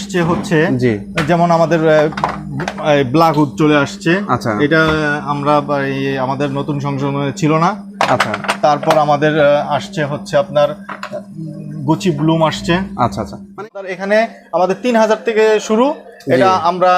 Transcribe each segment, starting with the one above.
আসছে হচ্ছে জি। যেমন আমাদের ব্ল্যাক উড চলে আসছে। আচ্ছা। এটা আমরা আমাদের নতুন সংশোধনে ছিল না। আচ্ছা। তারপর আমাদের আসছে হচ্ছে আপনার গুচি ব্লুম আসছে। আচ্ছা আচ্ছা। মানে এখানে আমাদের তিন হাজার থেকে শুরু। এটা আমরা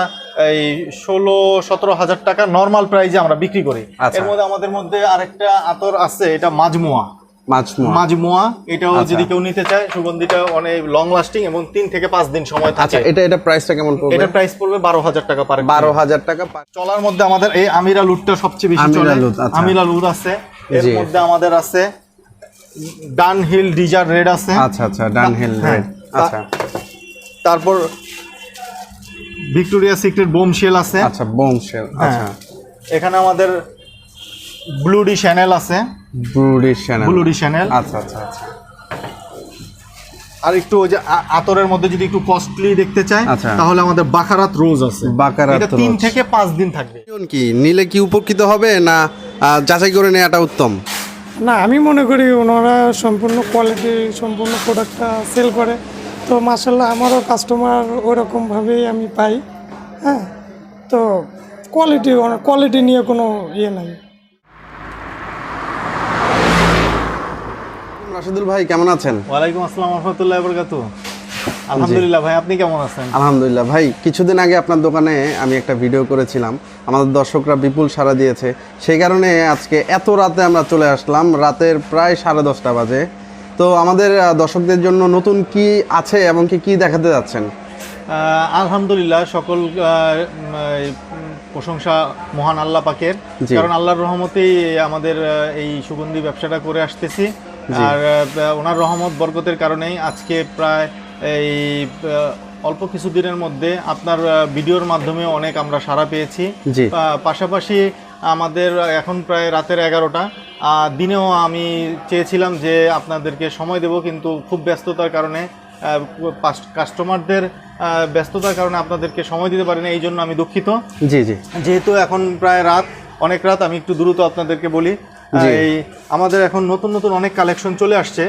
এই ষোলো সতেরো হাজার টাকা নর্মাল প্রাইজে আমরা বিক্রি করি। আচ্ছা। এর মধ্যে আমাদের মধ্যে আরেকটা আতর আছে এটা মাজমুয়া। মাজমুয়া। এটাও আচ্ছা। যদি কেউ নিতে চায় সুগন্ধিটা অনেক লং লাস্টিং এবং তিন থেকে পাঁচ দিন সময় আচ্ছা থাকে। এটা এটা প্রাইসটা কেমন পড়বে? এটার প্রাইস পড়বে বারো হাজার টাকা পার বারো হাজার টাকা চলার মধ্যে আমাদের এই আমিরা লুটটা সবচেয়ে বেশি চলে। আচ্ছা। আমিরা লুট আছে। এর মধ্যে আমাদের আছে ডান হিল ডিজার রেড আছে। আচ্ছা আচ্ছা ডান হিল হ্যাঁ। রেড আচ্ছা। তারপর ভিক্টোরিয়া সিক্রেট বোম শেল আছে। আচ্ছা বোম শেল আচ্ছা। এখানে আমাদের ব্লুডি চ্যানেল আছে। Bleu de Chanel. Bleu de Chanel. আচ্ছা আচ্ছা আচ্ছা। আর একটু ওই যে আ- আতরের মধ্যে যদি একটু কস্টলি দেখতে চায় আচ্ছা। তাহলে আমাদের বাকারাত রোজ আছে। বাকারাত এটা তিন থেকে পাঁচ দিন থাকবে। কি? নিলে কি উপকৃত হবে না যাচাই করে নেওয়াটা উত্তম? না আমি মনে করি ওনারা সম্পূর্ণ কোয়ালিটি সম্পূর্ণ প্রোডাক্টটা সেল করে। তো মাসাল্লাহ আমারও কাস্টমার ওরকমভাবেই আমি পাই। হ্যাঁ? তো কোয়ালিটি কোয়ালিটি নিয়ে কোনো ইয়ে নাই। রাশিদুল ভাই কেমন আছেন? ওয়ালাইকুম আসসালাম রহমতুল্লাহ বরকাতু। আলহামদুলিল্লাহ ভাই আপনি কেমন আছেন? আলহামদুলিল্লাহ ভাই কিছুদিন আগে আপনার দোকানে আমি একটা ভিডিও করেছিলাম। আমাদের দর্শকরা বিপুল সাড়া দিয়েছে। সেই কারণে আজকে এত রাতে আমরা চলে আসলাম। রাতের প্রায় সাড়ে দশটা বাজে। তো আমাদের দর্শকদের জন্য নতুন কি আছে এবং কি কি দেখাতে যাচ্ছেন? আলহামদুলিল্লাহ সকল প্রশংসা মহান আল্লাহ পাকের। কারণ আল্লাহর রহমতেই আমাদের এই সুগন্ধি ব্যবসাটা করে আসতেছি। আর ওনার রহমত বরকতের কারণেই আজকে প্রায় এই অল্প কিছু দিনের মধ্যে আপনার ভিডিওর মাধ্যমে অনেক আমরা সাড়া পেয়েছি। পাশাপাশি আমাদের এখন প্রায় রাতের এগারোটা। দিনেও আমি চেয়েছিলাম যে আপনাদেরকে সময় দেব কিন্তু খুব ব্যস্ততার কারণে কাস্টমারদের ব্যস্ততার কারণে আপনাদেরকে সময় দিতে পারি না এই জন্য আমি দুঃখিত। জি জি। যেহেতু এখন প্রায় রাত অনেক রাত আমি একটু দ্রুত আপনাদেরকে বলি। এই আমাদের এখন নতুন নতুন অনেক কালেকশন চলে আসছে।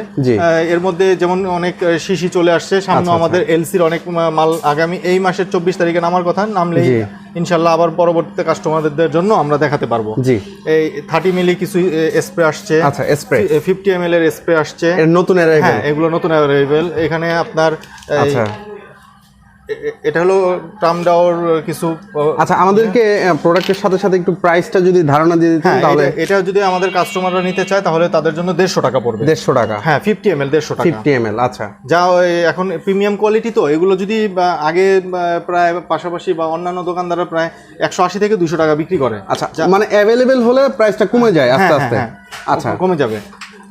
এর মধ্যে যেমন অনেক শিশি চলে আসছে। সামনে আচ্ছা, আমাদের এলসির অনেক মাল আগামী এই মাসের চব্বিশ তারিখে নামার কথা। নামলেই ইনশাল্লাহ আবার পরবর্তীতে কাস্টমারদের জন্য আমরা দেখাতে পারব। জি। এই থার্টি মিলি কিছু স্প্রে আসছে। আচ্ছা স্প্রে ফিফটি এম এল এর স্প্রে আসছে। নতুন হ্যাঁ এগুলো নতুন অ্যাভেলেবেল এখানে আপনার আচ্ছা। এটা হলো টার্ম ডাওয়ার কিছু আচ্ছা আমাদেরকে প্রোডাক্টের সাথে সাথে একটু প্রাইসটা যদি ধারণা দিয়ে দিতেন হ্যাঁ তাহলে এটা- যদি আমাদের কাস্টমাররা নিতে চায় তাহলে তাদের জন্য দেড়শো টাকা পড়বে। দেড়শো টাকা। হ্যাঁ ফিফটি এম এল দেড়শো টাকা। ফিফটি এম এল আচ্ছা। যা এখন প্রিমিয়াম কোয়ালিটি তো এগুলো যদি বা, আগে প্রায় পাশাপাশি বা অন্যান্য দোকানদাররা প্রায় একশো আশি থেকে দুশো টাকা বিক্রি করে। আচ্ছা মানে অ্যাভেলেবেল হলে প্রাইসটা কমে যায় আস্তে হ্যাঁ, আস্তে। হ্যাঁ। আচ্ছা। কমে যাবে।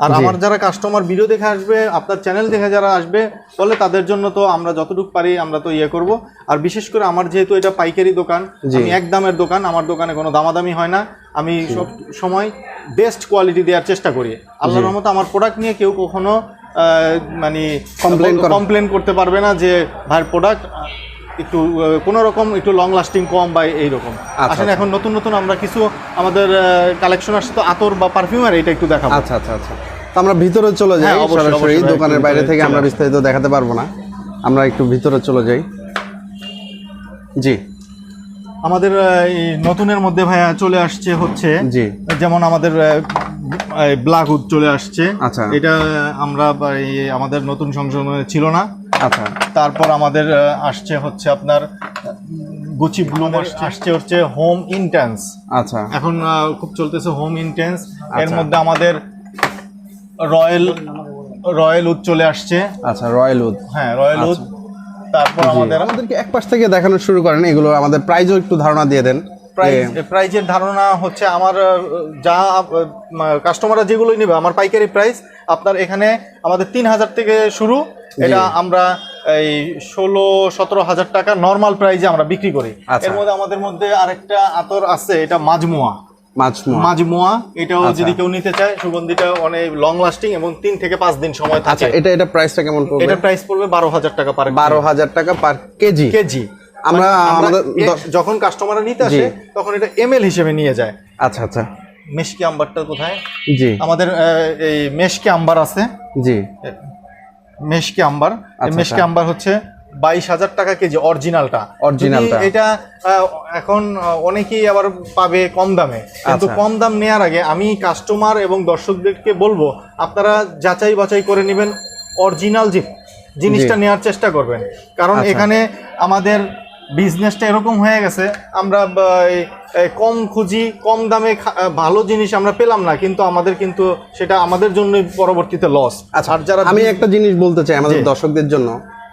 আর আমার যারা কাস্টমার ভিডিও দেখে আসবে আপনার চ্যানেল দেখে যারা আসবে বলে তাদের জন্য তো আমরা যতটুকু পারি আমরা তো ইয়ে করব। আর বিশেষ করে আমার যেহেতু এটা পাইকারি দোকান আমি এক দামের দোকান আমার দোকানে কোনো দামাদামি হয় না। আমি সব সময় বেস্ট কোয়ালিটি দেওয়ার চেষ্টা করি। আল্লাহর রহমতে আমার প্রোডাক্ট নিয়ে কেউ কখনো মানে কমপ্লেন কমপ্লেন করতে পারবে না যে ভাইয়ের প্রোডাক্ট একটু কোনো রকম একটু লং লাস্টিং কম বা এইরকম আচ্ছা, আসলে এখন নতুন নতুন আমরা কিছু আমাদের কালেকশন আসছে তো আতর বা পারফিউমার এটা একটু দেখাবো। আচ্ছা আচ্ছা আচ্ছা। তো আমরা ভিতরে চলে যাই হ্যাঁ, সরাসরি দোকানের বাইরে থেকে আমরা বিস্তারিত দেখাতে পারব না। আমরা একটু ভিতরে চলে যাই। জি। আমাদের এই নতুনের মধ্যে ভাইয়া চলে আসছে হচ্ছে জি। যেমন আমাদের ব্ল্যাক উড চলে আসছে। আচ্ছা। এটা আমরা আমাদের নতুন সংশোধনে ছিল না। আচ্ছা। তারপর আমাদের আসছে হচ্ছে আপনার গুচি ব্লুম আসছে হচ্ছে হোম ইন্টেন্স। আচ্ছা। এখন খুব চলতেছে হোম ইন্টেন্স। এর আচ্ছা। মধ্যে আমাদের রয়্যাল রয়্যাল উড চলে আসছে। আচ্ছা রয়্যাল উড হ্যাঁ রয়্যাল উড তারপর আমাদের আমাদেরকে এক পাশ থেকে দেখানো শুরু করেন এগুলো আমাদের প্রাইজও একটু ধারণা দিয়ে দেন। প্রাইস প্রাইজের ধারণা হচ্ছে আমার যা কাস্টমাররা যেগুলোই নেবে আমার পাইকারি প্রাইস আপনার এখানে আমাদের তিন হাজার থেকে শুরু। এটা আমরা এই ষোলো সতেরো হাজার টাকা নর্মাল প্রাইজে আমরা বিক্রি করি। আচ্ছা। এর মধ্যে আমাদের মধ্যে আরেকটা আতর আছে এটা মাজমুয়া। মাজমুয়া। এটাও আচ্ছা। যদি কেউ নিতে চায় সুগন্ধিটা অনেক লং লাস্টিং এবং তিন থেকে পাঁচ দিন সময় আচ্ছা এটা এটা প্রাইসটা কেমন পড়বে? এটার প্রাইস পড়বে বারো হাজার টাকা পার বারো হাজার টাকা পার কেজি কেজি আমরা মানে আমাদের যখন কাস্টমাররা নিতে আসে তখন এটা এমএল হিসেবে নিয়ে যায়। আচ্ছা আচ্ছা। মেশকি আম্বারটা কোথায়? জি। আমাদের এই মেশকি আম্বার আছে। জি। মেশকি আম্বার। আচ্ছা, মেশকি। আম্বার হচ্ছে বাইশ হাজার টাকা কেজি অরিজিনালটা অরিজিনালটা এটা এখন অনেকেই আবার পাবে কম দামে। কিন্তু আচ্ছা। কম দাম নেওয়ার আগে আমি কাস্টমার এবং দর্শকদেরকে বলব আপনারা যাচাই বাছাই করে নেবেন অরিজিনাল যে জিনিসটা নেওয়ার চেষ্টা করবেন। কারণ আচ্ছা। এখানে আমাদের বিজনেসটা এরকম হয়ে গেছে আমরা কম খুঁজি কম দামে ভালো জিনিস আমরা পেলাম না কিন্তু আমাদের কিন্তু সেটা আমাদের জন্য পরবর্তীতে লস আচ্ছা আর যারা আমি একটা জিনিস বলতে চাই আমাদের দর্শকদের জন্য।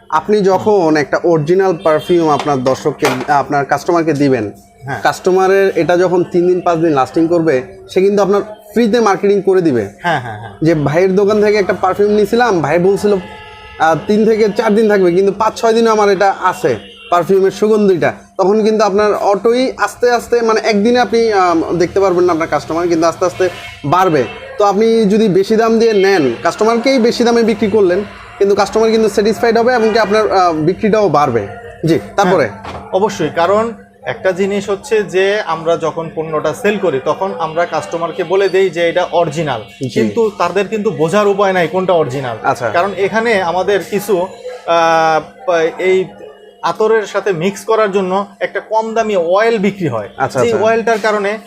আপনি যখন একটা অরিজিনাল পারফিউম আপনার দর্শককে আপনার কাস্টমারকে দিবেন হ্যাঁ। কাস্টমারের এটা যখন তিন দিন পাঁচ দিন লাস্টিং করবে সে কিন্তু আপনার ফ্রিতে মার্কেটিং করে দিবে। হ্যাঁ হ্যাঁ হ্যাঁ। যে ভাইয়ের দোকান থেকে একটা পারফিউম নিয়েছিলাম ভাই বলছিল তিন থেকে চার দিন থাকবে কিন্তু পাঁচ ছয় দিনও আমার এটা আছে পারফিউমের সুগন্ধিটা। তখন কিন্তু আপনার অটোই আস্তে আস্তে মানে একদিনে আপনি দেখতে পারবেন না আপনার কাস্টমার কিন্তু আস্তে আস্তে বাড়বে। তো আপনি যদি বেশি দাম দিয়ে নেন কাস্টমারকেই বেশি দামে বিক্রি করলেন কিন্তু কাস্টমার কিন্তু স্যাটিসফাইড হবে এবং কি আপনার বিক্রিটাও বাড়বে। জি তারপরে? অবশ্যই কারণ একটা জিনিস হচ্ছে যে আমরা যখন পণ্যটা সেল করি তখন আমরা কাস্টমারকে বলে দেই যে এটা অরিজিনাল কিন্তু তাদের কিন্তু বোঝার উপায় নাই কোনটা অরিজিনাল আচ্ছা। কারণ এখানে আমাদের কিছু এই আতরের সাথে মিক্স করার জন্য একটা কম দামি অয়েল বিক্রি হয়। আচ্ছা, সেই আচ্ছা। অয়েলটার কারণে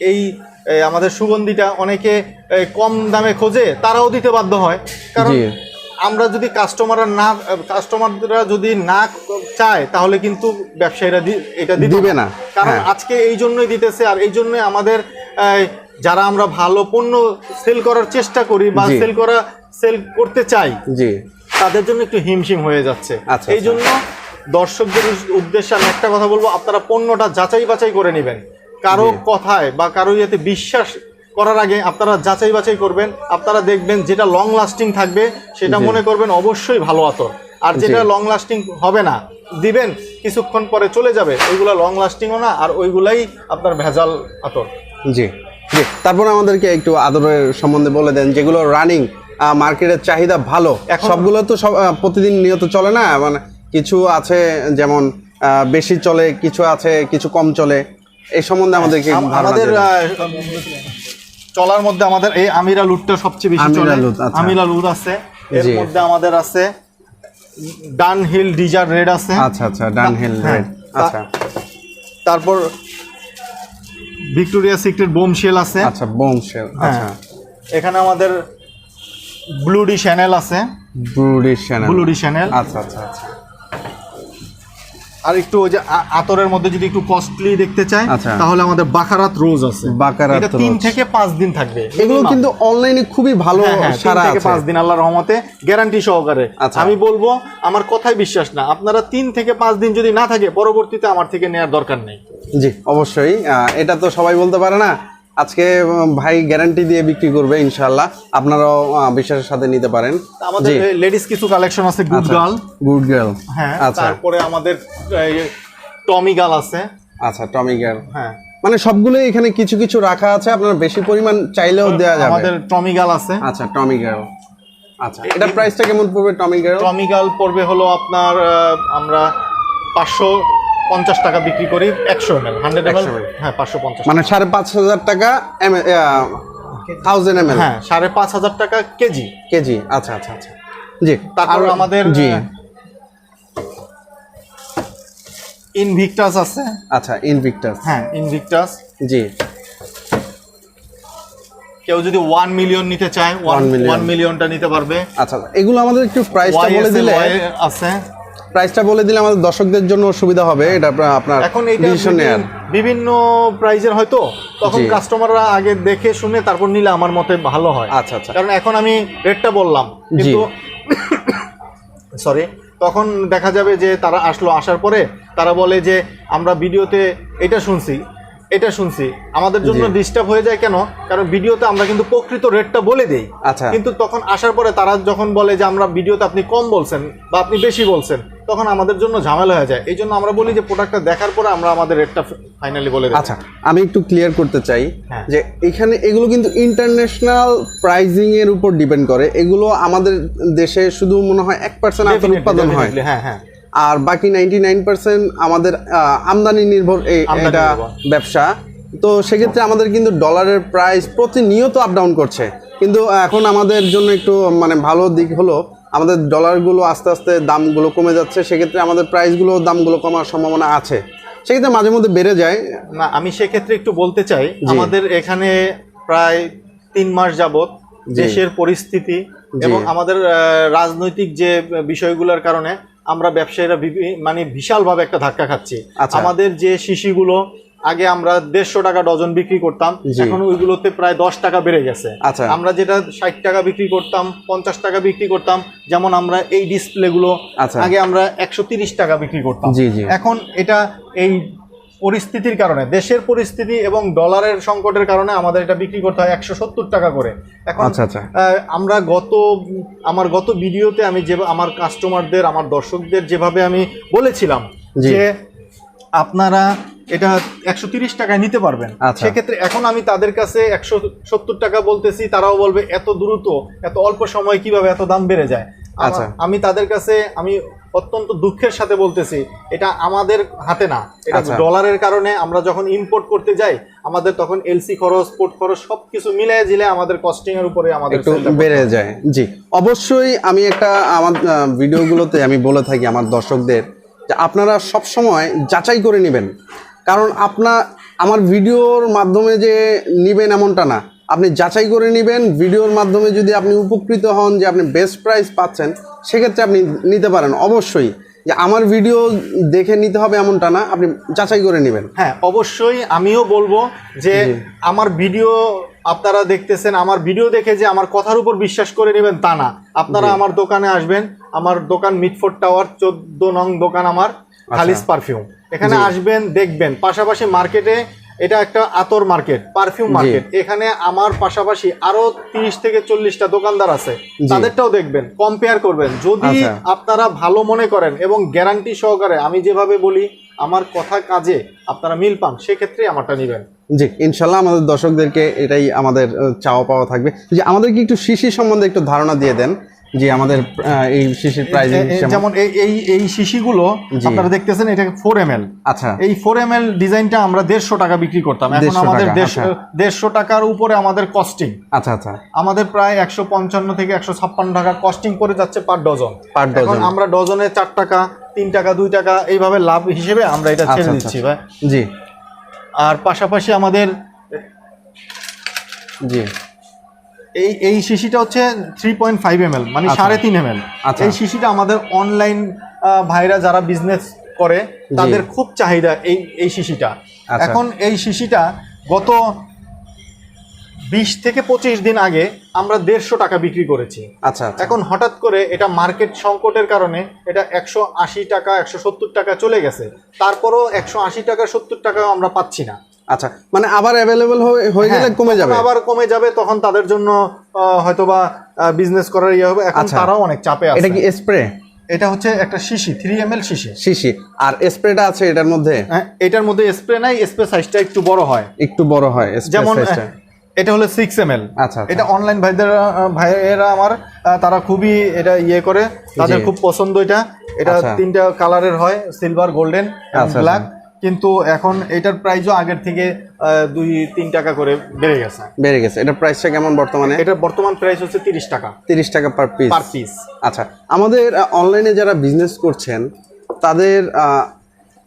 এই- আমাদের সুগন্ধিটা অনেকে কম দামে খোঁজে তারাও দিতে বাধ্য হয়। কারণ। আমরা যদি কাস্টমাররা না কাস্টমাররা যদি না চায় তাহলে কিন্তু ব্যবসায়ীরা এটা দিবে না, কারণ হ্যাঁ। আজকে এই জন্যই দিতেছে আর এই জন্যই আমাদের যারা আমরা ভালো পণ্য সেল করার চেষ্টা করি বা সেল করা সেল করতে চাই জি। তাদের জন্য একটু হিমশিম হয়ে যাচ্ছে। আচ্ছা, এই জন্য দর্শকদের উদ্দেশ্যে আমি একটা কথা বলব আপনারা পণ্যটা যাচাই বাছাই করে নেবেন। কারও কথায় বা কারও ইয়েতে বিশ্বাস করার আগে আপনারা যাচাই বাছাই করবেন আপনারা দেখবেন যেটা লং লাস্টিং থাকবে সেটা মনে করবেন অবশ্যই ভালো আতর। আর যেটা লং লাস্টিং হবে না দিবেন কিছুক্ষণ পরে চলে যাবে ওইগুলো লং লাস্টিংও না আর ওইগুলাই আপনার ভেজাল আতর। জি জি। তারপর আমাদেরকে একটু আদরের সম্বন্ধে বলে দেন যেগুলো রানিং মার্কেটের চাহিদা ভালো সবগুলো তো সব প্রতিদিন নিয়ত চলে না? মানে কিছু আছে যেমন বেশি চলে কিছু আছে কিছু কম চলে এই সম্বন্ধে আমাদেরকে আমাদের চলার মধ্যে আমাদের এই আমিরা লুটটা সবচেয়ে বেশি চলে। আচ্ছা। আমিরা লুট আছে। এর মধ্যে আমাদের আছে ডান হিল ডিজার রেড আছে। আচ্ছা আচ্ছা ডান হিল হ্যাঁ, রেড আচ্ছা। তারপর ভিক্টোরিয়া সিক্রেট বোম শেল আছে। আচ্ছা বোম শেল আচ্ছা। এখানে আমাদের ব্লুডি চ্যানেল আছে। Bleu de Chanel. Bleu de Chanel. আচ্ছা আচ্ছা আচ্ছা। আর একটু ওই যে আতরের মধ্যে যদি একটু কস্টলি দেখতে চাই আচ্ছা। তাহলে আমাদের বাকারাত রোজ আছে। বাকারাত এটা 3 থেকে 5 দিন থাকবে। এগুলো কিন্তু অনলাইনে খুবই ভালো হ্যাঁ, হ্যাঁ, সারা থেকে আছে। পাঁচ দিন আল্লাহর রহমতে গ্যারান্টি সহকারে। আচ্ছা। আমি বলব আমার কথাই বিশ্বাস না। আপনারা তিন থেকে পাঁচ দিন যদি না থাকে পরবর্তীতে আমার থেকে নেওয়ার দরকার নেই। জি অবশ্যই। এটা তো সবাই বলতে পারে না। আজকে ভাই গ্যারান্টি দিয়ে বিক্রি করবে ইনশাল্লাহ আপনারাও বিশ্বাসের সাথে নিতে পারেন। আমাদের লেডিস কিছু কালেকশন আছে গুড গার্ল গুড গার্ল হ্যাঁ আচ্ছা। তারপরে আমাদের টমি গার্ল আছে। আচ্ছা টমি গার্ল হ্যাঁ। মানে সবগুলো এখানে কিছু কিছু রাখা আছে আপনার বেশি পরিমাণ চাইলেও দেওয়া যাবে। আমাদের টমি গার্ল আছে। আচ্ছা টমি গার্ল আচ্ছা এটা প্রাইসটা কেমন পড়বে টমি গার্ল টমি গার্ল পড়বে হলো আপনার আমরা পাঁচশো পঞ্চাশ টাকা বিক্রি করি একশো M L hundred M 100 ml হ্যাঁ পাঁচশো পঞ্চাশ মানে সাড়ে পাঁচ হাজার টাকা এম থাউজেন্ড এম এল হ্যাঁ সাড়ে পাঁচ হাজার টাকা কেজি। কেজি আচ্ছা আচ্ছা আচ্ছা। জি তারপর আমাদের জি। ইনভিক্টাস আছে। আচ্ছা ইনভিক্টাস হ্যাঁ ইনভিক্টাস জি। কেউ যদি ওয়ান মিলিয়ন নিতে চায় ওয়ান 1 ওয়ান মিলিয়নটা নিতে পারবে। আচ্ছা এগুলো আমাদের একটু প্রাইসটা বলে দিলে আছে। প্রাইসটা বলে দিলে আমাদের দর্শকদের জন্য সুবিধা হবে এটা আপনার- এখন ডিসিশন নেয়ার। বিভিন্ন- প্রাইজের হয়তো তখন। কাস্টমাররা আগে দেখে শুনে তারপর নিলে আমার মতে ভালো হয়। আচ্ছা আচ্ছা। কারণ এখন আমি রেটটা বললাম কিন্তু সরি তখন দেখা যাবে যে তারা আসলো আসার পরে তারা বলে যে আমরা ভিডিওতে এটা শুনছি এটা শুনছি। আমাদের জন্য ডিস্টার্ব হয়ে যায় কেন? কারণ ভিডিওতে আমরা কিন্তু প্রকৃত রেটটা বলে দেই। আচ্ছা। কিন্তু তখন আসার পরে তারা যখন বলে যে আমরা ভিডিওতে আপনি কম বলছেন বা আপনি বেশি বলছেন তখন আমাদের জন্য ঝামেলা হয়ে যায়। এই জন্য আমরা বলি যে প্রোডাক্টটা দেখার পরে আমরা আমাদের রেটটা ফাইনালি বলে দিই আচ্ছা আমি একটু ক্লিয়ার করতে চাই হ্যাঁ। যে এখানে এগুলো কিন্তু ইন্টারন্যাশনাল প্রাইজিং এর উপর ডিপেন্ড করে। এগুলো আমাদের দেশে শুধু মনে হয় এক পার্সেন্ট Definitely, উৎপাদন হয়। হ্যাঁ হ্যাঁ। আর বাকি নাইনটি নাইন পার্সেন্ট আমাদের আমদানি নির্ভর এটা ব্যবসা। তো সেক্ষেত্রে আমাদের কিন্তু ডলারের প্রাইস প্রতিনিয়ত আপ ডাউন করছে। কিন্তু এখন আমাদের জন্য একটু মানে ভালো দিক হলো আমাদের ডলারগুলো আস্তে আস্তে দামগুলো কমে যাচ্ছে সেক্ষেত্রে আমাদের প্রাইসগুলো দামগুলো কমার সম্ভাবনা আছে। সেক্ষেত্রে মাঝে মধ্যে বেড়ে যায়। না আমি সেক্ষেত্রে একটু বলতে চাই আমাদের এখানে প্রায় তিন মাস যাবত দেশের পরিস্থিতি এবং আমাদের রাজনৈতিক যে বিষয়গুলোর কারণে আমরা ব্যবসায়ীরা মানে বিশালভাবে একটা ধাক্কা খাচ্ছি। আচ্ছা। আমাদের যে শিশিগুলো আগে আমরা দেড়শো টাকা ডজন বিক্রি করতাম। এখন ওইগুলোতে প্রায় দশ টাকা বেড়ে গেছে আচ্ছা। আমরা যেটা ষাট টাকা বিক্রি করতাম পঞ্চাশ টাকা বিক্রি করতাম যেমন আমরা এই ডিসপ্লেগুলো আচ্ছা। আগে আমরা একশো তিরিশ টাকা বিক্রি করতাম। এখন এটা এই পরিস্থিতির কারণে দেশের পরিস্থিতি এবং ডলারের সংকটের কারণে আমাদের এটা বিক্রি করতে হয় একশো সত্তর টাকা করে এখন আচ্ছা, আচ্ছা। আমরা গত আমার গত ভিডিওতে আমি যে আমার কাস্টমারদের আমার দর্শকদের যেভাবে আমি বলেছিলাম যে আপনারা এটা একশো তিরিশ টাকায় নিতে পারবেন আচ্ছা। সেক্ষেত্রে এখন আমি তাদের কাছে একশো সত্তর টাকা বলতেছি তারাও বলবে এত দ্রুত এত অল্প সময় কীভাবে এত দাম বেড়ে যায় আচ্ছা। আমি তাদের কাছে আমি অত্যন্ত দুঃখের সাথে বলতেছি এটা আমাদের হাতে না এটা আচ্ছা। ডলারের কারণে আমরা যখন ইম্পোর্ট করতে যাই আমাদের তখন এলসি খরচ পোর্ট খরচ সবকিছু মিলিয়ে জিলে আমাদের কস্টিং এর উপরে আমাদের একটু বেড়ে যায় জি অবশ্যই আমি একটা আমার ভিডিওগুলোতে আমি বলে থাকি আমার দর্শকদের যে আপনারা সব সময় যাচাই করে নেবেন কারণ আপনার আমার ভিডিওর মাধ্যমে যে নেবেন এমনটা না। আপনি যাচাই করে নেবেন ভিডিওর মাধ্যমে যদি আপনি উপকৃত হন যে আপনি বেস্ট প্রাইস পাচ্ছেন সেক্ষেত্রে আপনি নিতে পারেন। অবশ্যই যে আমার ভিডিও দেখে নিতে হবে এমনটা না আপনি যাচাই করে নেবেন। হ্যাঁ অবশ্যই আমিও বলব যে আমার ভিডিও আপনারা দেখতেছেন আমার ভিডিও দেখে যে আমার কথার উপর বিশ্বাস করে নেবেন তা না। আপনারা আমার দোকানে আসবেন আমার দোকান মিটফোর্ড টাওয়ার চোদ্দ নং দোকান আমার খালিস পারফিউম। এখানে আসবেন দেখবেন। পাশাপাশি মার্কেটে এটা একটা আতর মার্কেট পারফিউম মার্কেট এখানে আমার পাশাপাশি আরও তিরিশ থেকে চল্লিশটা দোকানদার আছে। তাদেরটাও দেখবেন কম্পেয়ার করবেন। যদি আচ্ছা। আপনারা ভালো মনে করেন এবং গ্যারান্টি সহকারে আমি যেভাবে বলি আমার কথা কাজে আপনারা মিল পান সেক্ষেত্রে আমারটা নেবেন। জি ইনশাল্লাহ আমাদের দর্শকদেরকে এটাই আমাদের চাওয়া পাওয়া থাকবে। যে আমাদেরকে একটু শিশির সম্বন্ধে একটু ধারণা দিয়ে দেন। যে আমাদের এই শিশির প্রাইজিং যেমন এই এই এই শিশিগুলো আপনারা দেখতেছেন এটা ফোর এম আচ্ছা। এই ফোর এম ডিজাইনটা আমরা দেড়শো টাকা বিক্রি করতাম। এখন আমাদের দেড়শো আচ্ছা। দেড়শো টাকার উপরে আমাদের কস্টিং আচ্ছা আচ্ছা। আমাদের প্রায় একশো পঞ্চান্ন থেকে একশো ছাপ্পান্ন টাকা কস্টিং করে যাচ্ছে পার ডজন পার ডজন এখন আমরা ডজনে চার টাকা তিন টাকা দুই টাকা এইভাবে লাভ হিসেবে আমরা এটা ছেড়ে আচ্ছা, দিচ্ছি আচ্ছা। ভাই। জি। আর পাশাপাশি আমাদের জি। এই এই শিশিটা হচ্ছে থ্রি পয়েন্ট ফাইভ এম মানে আচ্ছা। সাড়ে তিন এম আচ্ছা। এই শিশিটা আমাদের অনলাইন ভাইরা যারা বিজনেস করে তাদের খুব চাহিদা এই এই শিশিটা। আচ্ছা। এখন এই শিশিটা গত বিশ থেকে পঁচিশ দিন আগে আমরা দেড়শো টাকা বিক্রি করেছি। আচ্ছা আচ্ছা। এখন হঠাৎ করে এটা মার্কেট সংকটের কারণে এটা একশো আশি টাকা একশো সত্তর টাকা চলে গেছে। তারপরও একশো আশি টাকা সত্তর টাকাও আমরা পাচ্ছি না। আচ্ছা মানে আবার অ্যাভেলেবল হয়ে গেলে হ্যাঁ, কমে যাবে? আবার কমে যাবে তখন তাদের জন্য হয়তোবা বিজনেস করার ইয়ে হবে। এখন আচ্ছা। তারাও অনেক চাপে আছে। এটা কি স্প্রে এটা হচ্ছে একটা শিশি থ্রি এম এল শিশি। শিশি। আর স্প্রেটা আছে এটার মধ্যে? হ্যাঁ, এটার মধ্যে স্প্রে নাই স্প্রে সাইজটা একটু বড় হয়। একটু বড় হয় যেমন এটা হলো সিক্স এম এল আচ্ছা। এটা অনলাইন ভাইদের ভাইয়েরা আমার তারা খুবই এটা ইয়ে করে। তাদের খুব পছন্দ এটা। এটা আচ্ছা। তিনটা কালারের হয় সিলভার গোল্ডেন ব্ল্যাক কিন্তু এখন এটার প্রাইসও আগের থেকে দুই তিন টাকা করে বেড়ে গেছে। বেড়ে গেছে। এটার প্রাইসটা কেমন বর্তমানে? এটার বর্তমান প্রাইস হচ্ছে তিরিশ টাকা। তিরিশ টাকা পার পিস পার পিস আচ্ছা আমাদের অনলাইনে যারা বিজনেস করছেন তাদের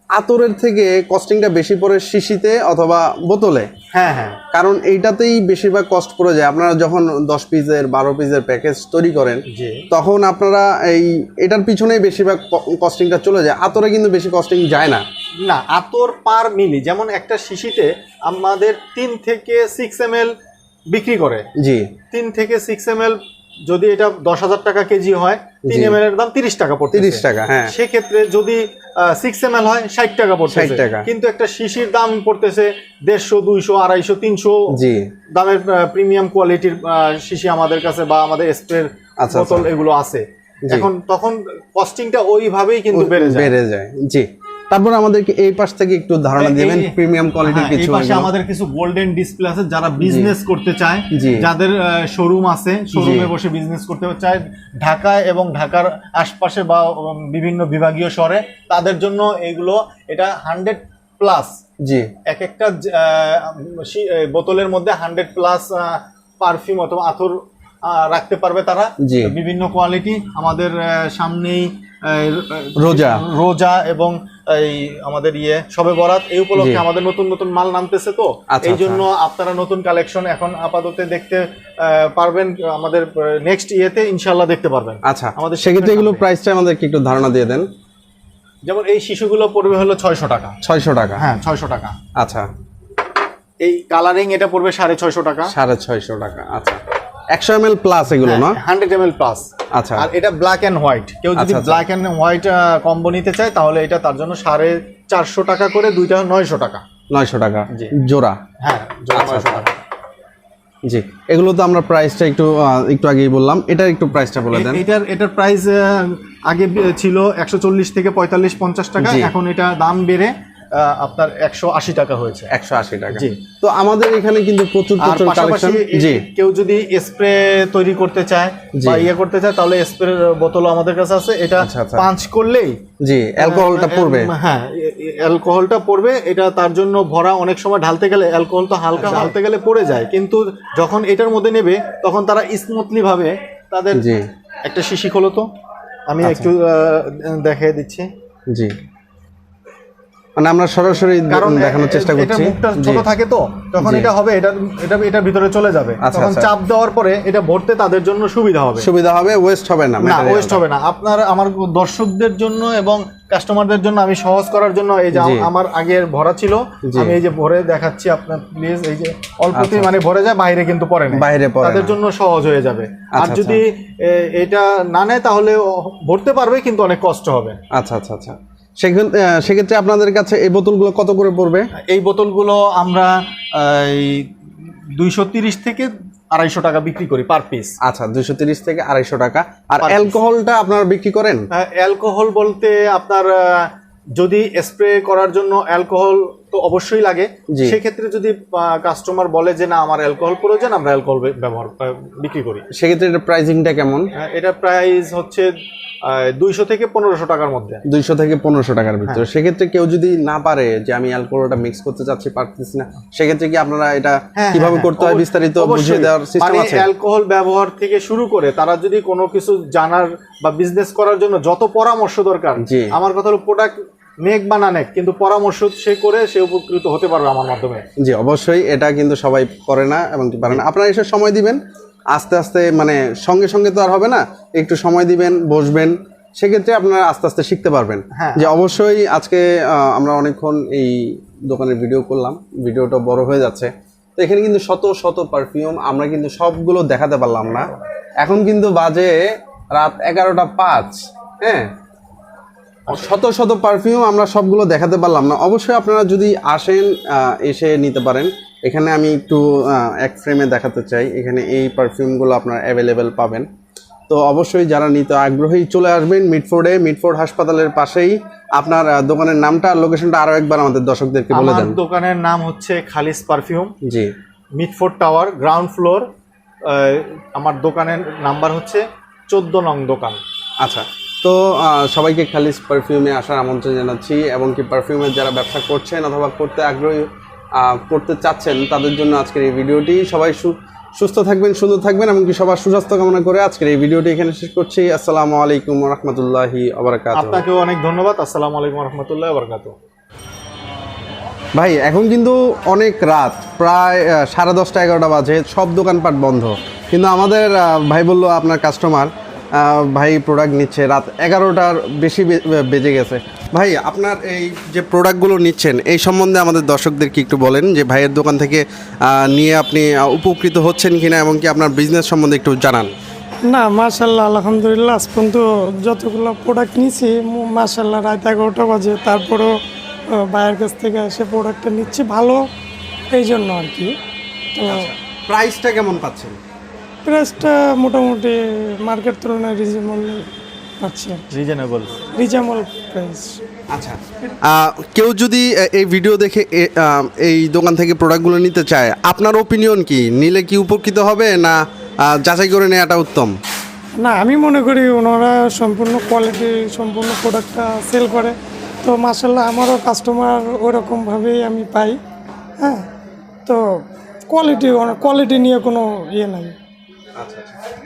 আতরের থেকে কস্টিংটা বেশি পড়ে শিশিতে অথবা বোতলে? হ্যাঁ হ্যাঁ। কারণ এইটাতেই বেশিরভাগ কস্ট পড়ে যায়। আপনারা যখন দশ পিসের বারো পিসের প্যাকেজ তৈরি করেন তখন আপনারা এই এটার পিছনেই বেশিরভাগ কস্টিংটা চলে যায়। আতরে কিন্তু বেশি কস্টিং যায় না। না আতর পার মিলি যেমন একটা শিশিতে আমাদের তিন থেকে সিক্স এম বিক্রি করে। জি। তিন থেকে সিক্স এম যদি এটা দশ হাজার টাকা কেজি হয় তিন। এম এর দাম তিরিশ টাকা পড়ছে তিরিশ টাকা হ্যাঁ। সেক্ষেত্রে যদি সিক্স এম হয় ষাট টাকা পড়ছে 60 টাকা। কিন্তু একটা শিশির দাম পড়তেছে দেড়শো দুইশো আড়াইশো তিনশো। জি। দামের প্রিমিয়াম কোয়ালিটির শিশি আমাদের কাছে বা আমাদের স্প্রের আচ্ছা, বোতল এগুলো আছে। এখন তখন কস্টিংটা ওইভাবেই কিন্তু বেড়ে যায়। বেড়ে যায়। জি। তারপর আমাদেরকে এই পাশ থেকে একটু ধারণা দিবেন প্রিমিয়াম কোয়ালিটির হ্যাঁ, কিছু পাশে আমাদের কিছু গোল্ডেন ডিসপ্লে আছে যারা বিজনেস করতে চায় যাদের শোরুম আছে শোরুমে বসে বিজনেস করতে চায় ঢাকায় এবং ঢাকার আশপাশে বা বিভিন্ন বিভাগীয় শহরে তাদের জন্য এইগুলো এটা হান্ড্রেড প্লাস জি। এক একটা বোতলের মধ্যে হান্ড্রেড প্লাস পারফিউম অথবা আথর রাখতে পারবে তারা। বিভিন্ন কোয়ালিটি আমাদের সামনেই রোজা। রোজা এবং এই আমাদের ইয়ে সবে বরাত এই উপলক্ষে আমাদের নতুন নতুন মাল নামতেছে তো। আচ্ছা, এই জন্য আপনারা নতুন কালেকশন এখন আপাতত দেখতে পারবেন আমাদের নেক্সট ইয়েতে ইনশাল্লাহ দেখতে পারবেন। আচ্ছা আমাদের সেক্ষেত্রে এগুলো। প্রাইসটা আমাদেরকে একটু ধারণা দিয়ে দেন। যেমন এই শিশুগুলো পড়বে হলো ছয়শো টাকা। ছয়শো টাকা। হ্যাঁ ছয়শো টাকা। আচ্ছা। এই কালারিং এটা পড়বে সাড়ে ছয়শো টাকা। সাড়ে ছয়শো টাকা আচ্ছা। একশো এম প্লাস এগুলো না? হান্ড্রেড এম প্লাস আচ্ছা। আর এটা ব্ল্যাক অ্যান্ড হোয়াইট কেউ যদি আচ্ছা, আচ্ছা। ব্ল্যাক অ্যান্ড হোয়াইট কম্বো নিতে চায় তাহলে এটা তার জন্য সাড়ে চারশো টাকা করে দুইটা নয়শো টাকা। নয়শো টাকা। জি। জোড়া? হ্যাঁ জোড়া আচ্ছা, 900 টাকা। জি। এগুলো তো আমরা প্রাইসটা একটু একটু আগেই বললাম। এটার একটু প্রাইসটা বলে দেন। এটার এটার প্রাইস আগে ছিল একশো চল্লিশ থেকে পঁয়তাল্লিশ পঞ্চাশ টাকা। এখন এটা দাম বেড়ে আপনার একশো আশি টাকা হয়েছে। একশো আশি টাকা। জি। তো আমাদের এখানে কিন্তু প্রচুর প্রচুর কালেকশন জি। কেউ যদি স্প্রে তৈরি করতে চায়। বা ইয়ে করতে চায় তাহলে স্প্রে বোতলও আমাদের কাছে আছে। এটা আচ্ছা, আচ্ছা। পাঁচ করলেই জি অ্যালকোহলটা পড়বে। হ্যাঁ অ্যালকোহলটা পড়বে। এটা তার জন্য ভরা অনেক সময় ঢালতে গেলে অ্যালকোহল তো হালকা আচ্ছা। ঢালতে গেলে পড়ে যায়। কিন্তু যখন এটার মধ্যে নেবে তখন তারা স্মুথলি ভাবে তাদের জি। একটা শিশি খোলো তো। আমি আচ্ছা। একটু দেখিয়ে দিচ্ছি। জি। মানে আমরা সরাসরি দেখানোর চেষ্টা করছি। মুখটা ছোট থাকে তো তখন এটা হবে এটা এটা এটার ভিতরে চলে যাবে। আচ্ছা, তখন আচ্ছা। চাপ দেওয়ার পরে এটা ভরতে তাদের জন্য সুবিধা হবে। সুবিধা হবে ওয়েস্ট হবে না না ওয়েস্ট হবে না। আপনার আমার দর্শকদের জন্য এবং কাস্টমারদের জন্য আমি সহজ করার জন্য এই যে আমার আগের ভরা ছিল। আমি এই যে ভরে দেখাচ্ছি আপনার প্লিজ এই যে অল্পতেই আচ্ছা। মানে ভরে যায় বাইরে কিন্তু পড়ে না। বাইরে পড়ে তাদের জন্য সহজ হয়ে যাবে। আর যদি এটা না নেয় তাহলে ভরতে পারবে কিন্তু অনেক কষ্ট হবে। আচ্ছা আচ্ছা আচ্ছা। সেক্ষেত্রে সেক্ষেত্রে আপনাদের কাছে এই বোতলগুলো কত করে পড়বে? এই বোতলগুলো আমরা এই দুইশো তিরিশ থেকে আড়াইশো টাকা বিক্রি করি পার পিস আচ্ছা দুইশো তিরিশ থেকে আড়াইশো টাকা। আর অ্যালকোহলটা আপনারা বিক্রি করেন? অ্যালকোহল বলতে আপনার যদি স্প্রে করার জন্য অ্যালকোহল তো অবশ্যই লাগে। সেক্ষেত্রে যদি কাস্টমার বলে যে না আমার অ্যালকোহল প্রয়োজন আমরা অ্যালকোহল ব্যবহার বিক্রি করি। সেক্ষেত্রে এটা প্রাইসিংটা কেমন? এটা প্রাইস হচ্ছে দুইশো থেকে পনেরোশো টাকার মধ্যে। দুইশো থেকে পনেরোশো টাকার ভিতরে। হ্যাঁ। সেক্ষেত্রে কেউ যদি না পারে যে আমি অ্যালকোহলটা মিক্স করতে চাচ্ছি পারতেছি না সেক্ষেত্রে কি আপনারা এটা হ্যাঁ, কীভাবে হ্যাঁ, করতে হয় বিস্তারিত বুঝিয়ে দেওয়ার সিস্টেম মানে আছে? অ্যালকোহল ব্যবহার থেকে শুরু করে তারা যদি কোনো কিছু জানার বা বিজনেস করার জন্য যত পরামর্শ দরকার জি। আমার কথা হলো প্রোডাক্ট নেক বা না নেক কিন্তু পরামর্শ সে করে সে উপকৃত হতে পারবে আমার মাধ্যমে। জি অবশ্যই। এটা কিন্তু সবাই করে না এবং কি পারে না। আপনারা এসে সময় দিবেন। আস্তে আস্তে মানে সঙ্গে সঙ্গে তো আর হবে না একটু সময় দিবেন বসবেন সেক্ষেত্রে আপনারা আস্তে আস্তে শিখতে পারবেন। হ্যাঁ। যে অবশ্যই আজকে আমরা অনেকক্ষণ এই দোকানের ভিডিও করলাম ভিডিওটা বড় হয়ে যাচ্ছে। তো এখানে কিন্তু শত শত পারফিউম আমরা কিন্তু সবগুলো দেখাতে পারলাম না। এখন কিন্তু বাজে রাত এগারোটা পাঁচ হ্যাঁ? শত শত পারফিউম আমরা সবগুলো দেখাতে পারলাম না। অবশ্যই আপনারা যদি আসেন এসে নিতে পারেন। এখানে আমি একটু এক ফ্রেমে দেখাতে চাই। এখানে এই পারফিউমগুলো আপনার অ্যাভেলেবেল পাবেন। তো অবশ্যই যারা নিতে আগ্রহী চলে আসবেন মিটফোর্ডে মিটফোর্ড হাসপাতালের পাশেই। আপনার দোকানের নামটা আর লোকেশনটা আরও একবার আমাদের দর্শকদেরকে বলে দেন। দোকানের নাম হচ্ছে খালিস পারফিউম জি। মিটফোর্ড টাওয়ার গ্রাউন্ড ফ্লোর আমার দোকানের নাম্বার হচ্ছে চোদ্দ নং দোকান। আচ্ছা। তো সবাইকে খালিস পারফিউমে আসার আমন্ত্রণ জানাচ্ছি। এবং কি পারফিউমের যারা ব্যবসা করছেন অথবা করতে আগ্রহী করতে চাচ্ছেন তাদের জন্য আজকের এই ভিডিওটি। সবাই সুস্থ থাকবেন সুন্দর থাকবেন এমনকি সবার সুস্বাস্থ্য কামনা করে আজকের এই ভিডিওটি এখানে শেষ করছি। আসসালামু আলাইকুম রহমতুল্লাহি আবরাকাত আপনাকেও অনেক ধন্যবাদ। আসসালামু আলাইকুম রহমতুল্লাহ বরকাত ভাই এখন কিন্তু অনেক রাত প্রায় সাড়ে দশটা এগারোটা বাজে সব দোকানপাট বন্ধ। কিন্তু আমাদের ভাই বলল আপনার কাস্টমার ভাই প্রোডাক্ট নিচ্ছে। রাত এগারোটার বেশি বেজে গেছে। ভাই আপনার এই যে প্রোডাক্টগুলো নিচ্ছেন এই সম্বন্ধে আমাদের দর্শকদেরকে একটু বলেন যে ভাইয়ের দোকান থেকে নিয়ে আপনি উপকৃত হচ্ছেন কিনা এবং কি আপনার বিজনেস সম্বন্ধে একটু জানান। না মাশাল্লাহ আলহামদুলিল্লাহ আজ পর্যন্ত যতগুলো প্রোডাক্ট নিয়েছি মাশাল্লাহ রাত এগারোটা বাজে। তারপরেও ভাইয়ের কাছ থেকে এসে প্রোডাক্টটা নিচ্ছি ভালো এই জন্য আর কি। তো প্রাইসটা কেমন পাচ্ছেন? প্রাইসটা মোটামুটি মার্কেট তুলনায় রিজনেবল পাচ্ছি রিজনেবল রিজনেবল প্রাইস আচ্ছা কেউ যদি এই ভিডিও দেখে এ- এই দোকান থেকে প্রোডাক্টগুলো নিতে চায় আপনার ওপিনিয়ন কি? নিলে কি উপকৃত হবে না যাচাই করে নেওয়াটা উত্তম? না আমি মনে করি ওনারা সম্পূর্ণ কোয়ালিটি সম্পূর্ণ প্রোডাক্টটা সেল করে। তো মাসাল্লাহ আমারও কাস্টমার ওরকমভাবেই আমি পাই হ্যাঁ? তো কোয়ালিটি কোয়ালিটি নিয়ে কোনো ইয়ে নাই।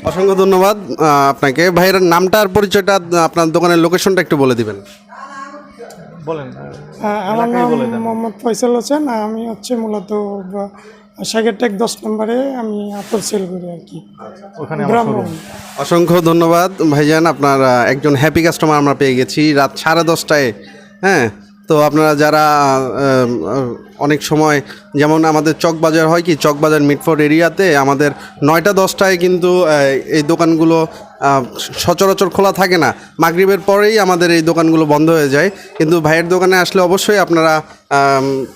অসংখ্য ধন্যবাদ। আপনাকে। ভাইয়ের নামটা আর পরিচয়টা আপনার দোকানের লোকেশনটা একটু বলে দিবেন। বলেন হ্যাঁ, আমার নাম মোহাম্মদ ফয়সাল হোসেন। আমি হচ্ছে মূলত সাগেরটেক দশ নম্বরে আমি আতর সেল করি আর কি। ওখানে আমার ব্রাহ্মণ অসংখ্য ধন্যবাদ। ভাইজান আপনার একজন হ্যাপি কাস্টমার আমরা পেয়ে গেছি। রাত সাড়ে দশটায় হ্যাঁ তো আপনারা যারা অনেক সময় যেমন আমাদের চকবাজার হয় কি, চকবাজার মিটফোর্ড এরিয়াতে আমাদের নয়টা দশটায় কিন্তু এই দোকানগুলো সচরাচর খোলা থাকে না। মাগরিবের পরেই আমাদের এই দোকানগুলো বন্ধ হয়ে যায়। কিন্তু ভাইয়ের দোকানে আসলে অবশ্যই আপনারা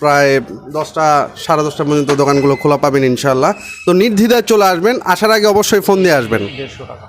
প্রায় দশটা, সাড়ে দশটা পর্যন্ত দোকানগুলো খোলা পাবেন ইনশাল্লাহ তো নির্দ্বিধায় চলে আসবেন। আসার আগে অবশ্যই ফোন দিয়ে আসবেন। দেড়শো টাকা।